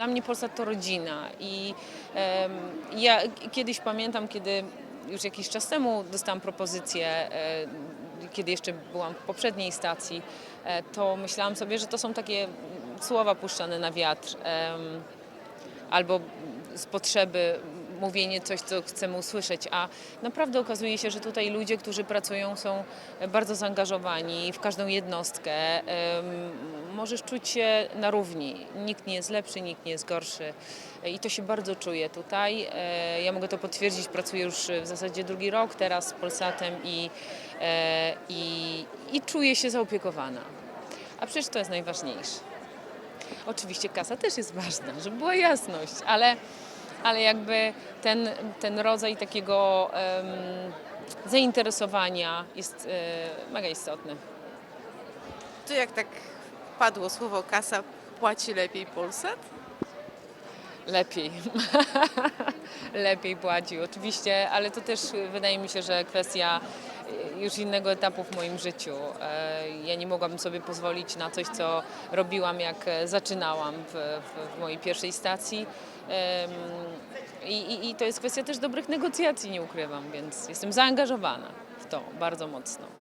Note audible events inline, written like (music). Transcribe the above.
Dla mnie Polsat to rodzina i em, ja kiedyś pamiętam, kiedy już jakiś czas temu dostałam propozycję, e, kiedy jeszcze byłam w poprzedniej stacji, e, to myślałam sobie, że to są takie słowa puszczane na wiatr albo z potrzeby mówienie coś, co chcemy usłyszeć, a naprawdę okazuje się, że tutaj ludzie, którzy pracują są bardzo zaangażowani w każdą jednostkę. Możesz czuć się na równi. Nikt nie jest lepszy, nikt nie jest gorszy i to się bardzo czuje tutaj. E, Ja mogę to potwierdzić, pracuję już w zasadzie drugi rok teraz z Polsatem i, e, i, i czuję się zaopiekowana. A przecież to jest najważniejsze. Oczywiście kasa też jest ważna, żeby była jasność, ale, ale jakby ten, ten rodzaj takiego em, zainteresowania jest e, mega istotny. To jak tak padło słowo kasa, płaci lepiej Polsat? Lepiej. (laughs) Lepiej płaci, oczywiście, ale to też wydaje mi się, że kwestia y, już innego etapu w moim życiu. E, Ja nie mogłabym sobie pozwolić na coś, co robiłam, jak e, zaczynałam w, w, w mojej pierwszej stacji. I, i, I to jest kwestia też dobrych negocjacji, nie ukrywam, więc jestem zaangażowana w to bardzo mocno.